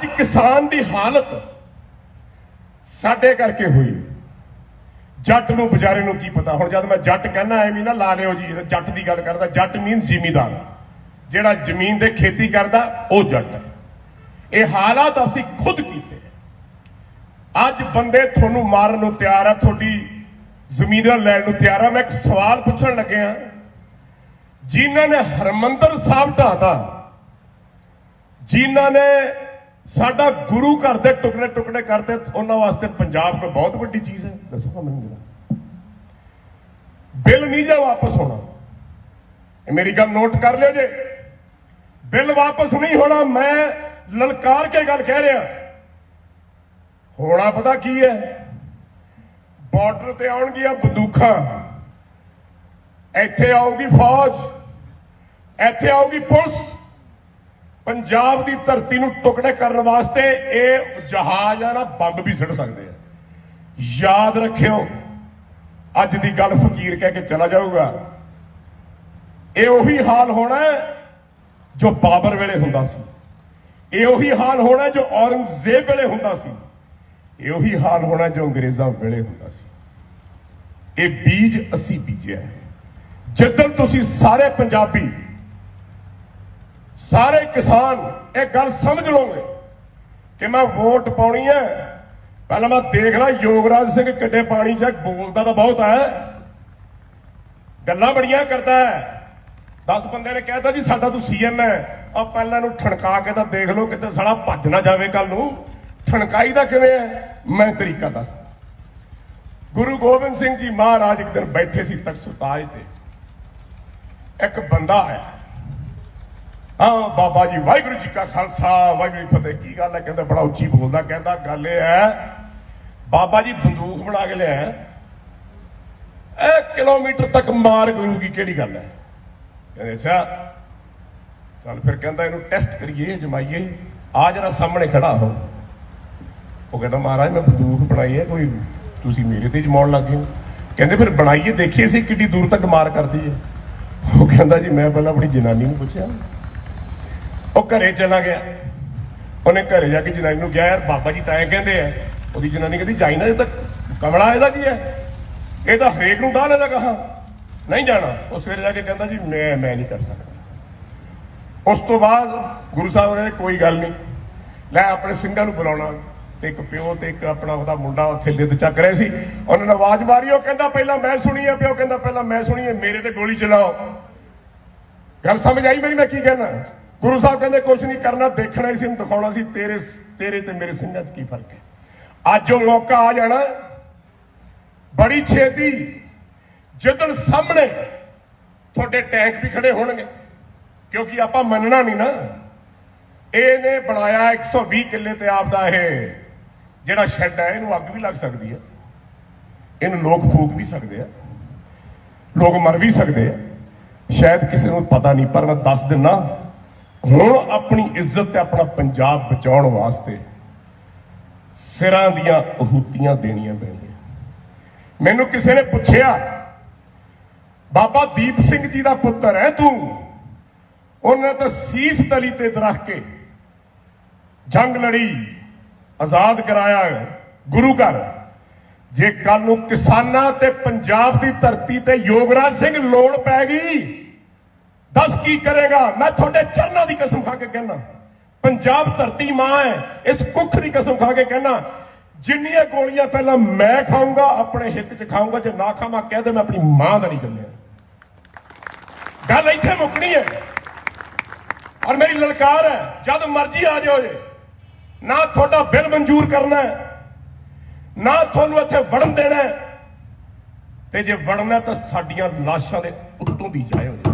ਅੱਜ ਕਿਸਾਨ ਦੀ ਹਾਲਤ ਸਾਡੇ ਕਰਕੇ ਹੋਈ। ਜੱਟ ਨੂੰ ਵਿਚਾਰੇ ਨੂੰ ਕੀ ਪਤਾ? ਹੁਣ ਜਦ ਮੈਂ ਜੱਟ ਕਹਿੰਦਾ, ਐਵੇਂ ਨਾ ਲਾ ਲਿਓ ਜੀ ਜੱਟ ਦੀ ਗੱਲ ਕਰਦਾ। ਜੱਟ ਮੀਨ ਜ਼ਿਮੀਦਾਰ। ਜਿਹੜਾ ਜ਼ਮੀਨ ਦੇ ਖੇਤੀ ਕਰਦਾ, ਉਹ ਜੱਟ ਹੈ। ਇਹ ਹਾਲਾਤ ਅਸੀਂ ਖੁਦ ਕੀਤੇ ਅੱਜ ਬੰਦੇ ਤੁਹਾਨੂੰ ਮਾਰਨ ਨੂੰ ਤਿਆਰ ਆ, ਤੁਹਾਡੀ ਜ਼ਮੀਨਾਂ ਲੈਣ ਨੂੰ ਤਿਆਰ ਆ। ਮੈਂ ਇੱਕ ਸਵਾਲ ਪੁੱਛਣ ਲੱਗਿਆ। ਜਿਨ੍ਹਾਂ ਨੇ ਹਰਮੰਦਰ ਸਾਹਿਬ ਢਾਤਾ ਜਿਨ੍ਹਾਂ ਨੇ ਸਾਡਾ ਗੁਰੂ ਘਰ ਦੇ ਟੁਕੜੇ ਟੁਕੜੇ ਕਰਦੇ, ਉਹਨਾਂ ਵਾਸਤੇ ਪੰਜਾਬ ਕੋਈ ਬਹੁਤ ਵੱਡੀ ਚੀਜ਼ ਹੈ। ਦੱਸੋ ਮੈਨੂੰ ਜਰਾ। ਬਿੱਲ ਨਹੀਂ ਜਾ ਵਾਪਸ ਹੋਣਾ। ਇਹ ਮੇਰੀ ਗੱਲ ਨੋਟ ਕਰ ਲਿਓ ਜੇ। ਬਿੱਲ ਵਾਪਸ ਨਹੀਂ ਹੋਣਾ, ਮੈਂ ਲਲਕਾਰ ਕੇ ਗੱਲ ਕਹਿ ਰਿਹਾ। ਹੋਣਾ ਪਤਾ ਕੀ ਹੈ? ਬਾਰਡਰ ਤੇ ਆਉਣਗੀਆਂ ਬੰਦੂਕਾਂ। ਇੱਥੇ ਆਊਗੀ ਫੌਜ, ਇੱਥੇ ਆਊਗੀ ਪੁਲਿਸ। ਪੰਜਾਬ ਦੀ ਧਰਤੀ ਨੂੰ ਟੁਕੜੇ ਕਰਨ ਵਾਸਤੇ ਇਹ ਜਹਾਜ਼ ਆ ਨਾ ਬੰਬ ਵੀ ਸਿੱਟ ਸਕਦੇ ਆ। ਯਾਦ ਰੱਖਿਓ, ਅੱਜ ਦੀ ਗੱਲ ਫਕੀਰ ਕਹਿ ਕੇ ਚਲਾ ਜਾਊਗਾ। ਇਹ ਉਹੀ ਹਾਲ ਹੋਣਾ ਜੋ ਬਾਬਰ ਵੇਲੇ ਹੁੰਦਾ ਸੀ। ਇਹ ਉਹੀ ਹਾਲ ਹੋਣਾ ਜੋ ਔਰੰਗਜ਼ੇਬ ਵੇਲੇ ਹੁੰਦਾ ਸੀ। ਇਹ ਉਹੀ ਹਾਲ ਹੋਣਾ ਜੋ ਅੰਗਰੇਜ਼ਾਂ ਵੇਲੇ ਹੁੰਦਾ ਸੀ। ਇਹ ਬੀਜ ਅਸੀਂ ਬੀਜਿਆ ਹੈ। ਜਿੱਦਣ ਤੁਸੀਂ ਸਾਰੇ ਪੰਜਾਬੀ ਸਾਰੇ ਕਿਸਾਨ ਇਹ ਗੱਲ ਸਮਝ ਲਓਗੇ ਕਿ ਮੈਂ ਵੋਟ ਪਾਉਣੀ ਹੈ। ਪਹਿਲਾਂ ਮੈਂ ਦੇਖ ਲਾ ਯੋਗਰਾਜ ਸਿੰਘ ਕਿੱਡੇ ਪਾਣੀ 'ਚ ਬੋਲਦਾ ਤਾਂ ਬਹੁਤ ਹੈ। ਗੱਲਾਂ ਬੜੀਆਂ ਕਰਦਾ ਹੈ। 10 ਬੰਦੇ ਨੇ ਕਹਿਤਾ ਜੀ, ਸਾਡਾ ਤੂੰ ਸੀਐਮ ਹੈ। ਆ ਪਹਿਲਾਂ ਨੂੰ ਠਣਕਾ ਕੇ ਤਾਂ ਦੇਖ ਲਓ ਕਿਤੇ ਸਾਲਾ ਭੱਜ ਨਾ ਜਾਵੇ ਕੱਲ ਨੂੰ। ਠਣਕਾਈ ਦਾ ਕਿਵੇਂ ਹੈ? ਮੈਂ ਤਰੀਕਾ ਦੱਸਦਾ। ਗੁਰੂ ਗੋਬਿੰਦ ਸਿੰਘ ਜੀ ਮਹਾਰਾਜ ਇੱਕ ਦਿਨ ਬੈਠੇ ਸੀ ਤਖਤ ਸੁਤਾਜ ਤੇ। ਇੱਕ ਬੰਦਾ ਆਇਆ। ਹਾਂ, ਬਾਬਾ ਜੀ, ਵਾਹਿਗੁਰੂ ਜੀ ਕਾ ਖਾਲਸਾ, ਵਾਹਿਗੁਰੂ ਜੀ ਫਤਿਹ। ਕੀ ਗੱਲ ਹੈ? ਕਹਿੰਦਾ, ਬੜਾ ਉੱਚੀ ਬੋਲਦਾ, ਕਹਿੰਦਾ, ਗੱਲ ਇਹ ਹੈ, ਬਾਬਾ ਜੀ ਬੰਦੂਕ ਬਣਾ ਕੇ ਲਿਆ ਇਹ ਕਿਲੋਮੀਟਰ ਤੱਕ ਮਾਰ ਕਰੂਗੀ, ਕਿਹੜੀ ਗੱਲ ਹੈ? ਕਹਿੰਦੇ, ਅੱਛਾ, ਚੱਲ ਫਿਰ ਕਹਿੰਦਾ, ਇਹਨੂੰ ਟੈਸਟ ਕਰੀਏ, ਜਮਾਈਏ ਆ ਜਰਾ ਸਾਹਮਣੇ ਖੜਾ ਹੋ। ਉਹ ਕਹਿੰਦਾ, ਮਹਾਰਾਜ, ਮੈਂ ਬੰਦੂਕ ਬਣਾਈ ਹੈ, ਕੋਈ ਤੁਸੀਂ ਮੇਰੇ ਤੇ ਜਮਾਉਣ ਲੱਗੇ ਹੋ। ਕਹਿੰਦੇ, ਫਿਰ ਬਣਾਈਏ, ਦੇਖੀਏ ਸੀ ਕਿੱਡੀ ਦੂਰ ਤੱਕ ਮਾਰ ਕਰਦੀ ਹੈ। ਉਹ ਕਹਿੰਦਾ ਜੀ, ਮੈਂ ਪਹਿਲਾਂ ਆਪਣੀ ਜਨਾਨੀ ਨੂੰ ਪੁੱਛਿਆ ਉਹ ਘਰੇ ਚਲਾ ਗਿਆ। ਉਹਨੇ ਘਰੇ ਜਾ ਕੇ ਜਨਾਨੀ ਨੂੰ ਕਿਹਾ, ਯਾਰ ਬਾਬਾ ਜੀ ਤਾਂ ਐਂ ਕਹਿੰਦੇ ਆ, ਉਹਦੀ ਜਨਾਨੀ ਕਹਿੰਦੀ, ਜਾਈ ਨਾ ਇਹ ਤਾਂ ਕਮਲਾ, ਇਹਦਾ ਕੀ ਹੈ? ਇਹ ਤਾਂ ਹਰੇਕ ਨੂੰ ਡਾਹ ਲੈਦਾ ਕਹਾ। ਨਹੀਂ ਜਾਣਾ। ਉਹ ਸਵੇਰੇ ਜਾ ਕੇ ਕਹਿੰਦਾ ਜੀ, ਮੈਂ ਮੈਂ ਨਹੀਂ ਕਰ ਸਕਦਾ। ਉਸ ਤੋਂ ਬਾਅਦ ਗੁਰੂ ਸਾਹਿਬ ਕਹਿੰਦੇ, ਕੋਈ ਗੱਲ ਨਹੀਂ। ਲੈ, ਆਪਣੇ ਸਿੰਘਾਂ ਨੂੰ ਬੁਲਾਉਣਾ। ਤੇ ਇੱਕ ਪਿਓ ਤੇ ਇੱਕ ਆਪਣਾ ਉਹਦਾ ਮੁੰਡਾ ਉੱਥੇ ਲਿੱਦ ਚੱਕ ਰਿਹਾ ਸੀ। ਉਹਨਾਂ ਨੇ ਆਵਾਜ਼ ਮਾਰੀ, ਉਹ ਕਹਿੰਦਾ, ਪਹਿਲਾਂ ਮੈਂ ਸੁਣੀ ਹੈ ਪਿਓ, ਕਹਿੰਦਾ, ਪਹਿਲਾਂ ਮੈਂ ਸੁਣੀ ਹੈ ਮੇਰੇ ਤੇ ਗੋਲੀ ਚਲਾਓ। ਗੱਲ ਸਮਝ ਆਈ ਮੇਰੀ? ਮੈਂ ਕੀ ਕਹਿਣਾ? ਗੁਰੂ ਸਾਹਿਬ ਕਹਿੰਦੇ ਕੁਝ ਨਹੀਂ ਕਰਨਾ, ਦੇਖਣਾ ਹੀ ਸੀ ਨੂੰ ਦਿਖਾਉਣਾ ਸੀ, ਤੇਰੇ ਤੇਰੇ ਤੇ ਮੇਰੇ ਸਿੰਘਾਂ 'ਚ ਕੀ ਫ਼ਰਕ ਹੈ? ਅੱਜ ਉਹ ਮੌਕਾ ਆ ਜਾਣਾ। ਬੜੀ ਛੇਤੀ ਜਿੱਦਣ ਸਾਹਮਣੇ ਤੁਹਾਡੇ ਟੈਂਕ ਵੀ ਖੜੇ ਹੋਣਗੇ, ਕਿਉਂਕਿ ਆਪਾਂ ਮੰਨਣਾ ਨਹੀਂ ਨਾ। ਇਹਨੇ ਬਣਾਇਆ 120 ਕਿੱਲੇ ਤੇ ਆਪਦਾ ਇਹ, ਜਿਹੜਾ ਸ਼ੈੱਡ ਹੈ, ਇਹਨੂੰ ਅੱਗ ਵੀ ਲੱਗ ਸਕਦੀ ਹੈ। ਇਹਨੂੰ ਲੋਕ ਫੂਕ ਵੀ ਸਕਦੇ ਆ। ਲੋਕ ਮਰ ਵੀ ਸਕਦੇ ਆ। ਸ਼ਾਇਦ ਕਿਸੇ ਨੂੰ ਪਤਾ ਨਹੀਂ, ਪਰ ਮੈਂ ਦੱਸ ਦਿੰਨਾ ਹੁਣ ਆਪਣੀ ਇੱਜ਼ਤ ਤੇ ਆਪਣਾ ਪੰਜਾਬ ਬਚਾਉਣ ਵਾਸਤੇ ਸਿਰਾਂ ਦੀਆਂ ਅਹੂਤੀਆਂ ਦੇਣੀਆਂ ਪੈਣੀਆਂ ਮੈਨੂੰ ਕਿਸੇ ਨੇ ਪੁੱਛਿਆ, ਬਾਬਾ ਦੀਪ ਸਿੰਘ ਜੀ ਦਾ ਪੁੱਤਰ ਹੈ ਤੂੰ? ਉਹਨੇ ਤਾਂ ਸੀਸ ਤਲੀ ਤੇ ਰੱਖ ਕੇ ਜੰਗ ਲੜੀ, ਆਜ਼ਾਦ ਕਰਾਇਆ ਗੁਰੂ ਘਰ। ਜੇ ਕੱਲ ਨੂੰ ਕਿਸਾਨਾਂ ਤੇ ਪੰਜਾਬ ਦੀ ਧਰਤੀ ਤੇ ਯੋਗਰਾਜ ਸਿੰਘ ਲੋੜ ਪੈ ਗਈ ਦੱਸ ਕੀ ਕਰੇਗਾ? ਮੈਂ ਤੁਹਾਡੇ ਚਰਨਾਂ ਦੀ ਕਸਮ ਖਾ ਕੇ ਕਹਿਣਾ। ਪੰਜਾਬ ਧਰਤੀ ਮਾਂ ਹੈ, ਇਸ ਕੁੱਖ ਦੀ ਕਸਮ ਖਾ ਕੇ ਕਹਿਣਾ। ਜਿੰਨੀਆਂ ਗੋਲੀਆਂ ਪਹਿਲਾਂ ਮੈਂ ਖਾਊਂਗਾ, ਆਪਣੇ ਹਿੱਕ 'ਚ ਖਾਊਂਗਾ, ਜੇ ਨਾ ਖਾਵਾਂ, ਕਹਿ ਦੇ ਮੈਂ ਆਪਣੀ ਮਾਂ ਦਾ ਨਹੀਂ ਜੰਮਿਆ ਗੱਲ ਇੱਥੇ ਮੁੱਕਣੀ ਹੈ। ਔਰ ਮੇਰੀ ਲਲਕਾਰ ਹੈ, ਜਦ ਮਰਜ਼ੀ ਆ ਜਾਓ ਜੇ। ਨਾ ਤੁਹਾਡਾ ਬਿੱਲ ਮਨਜ਼ੂਰ ਕਰਨਾ ਹੈ, ਨਾ ਤੁਹਾਨੂੰ ਇੱਥੇ ਵੜਨ ਦੇਣਾ ਤੇ ਜੇ ਵੜਨਾ ਤਾਂ ਸਾਡੀਆਂ ਲਾਸ਼ਾਂ ਦੇ ਉੱਤੋਂ ਦੀ ਜਾਇਓ ਜੀ।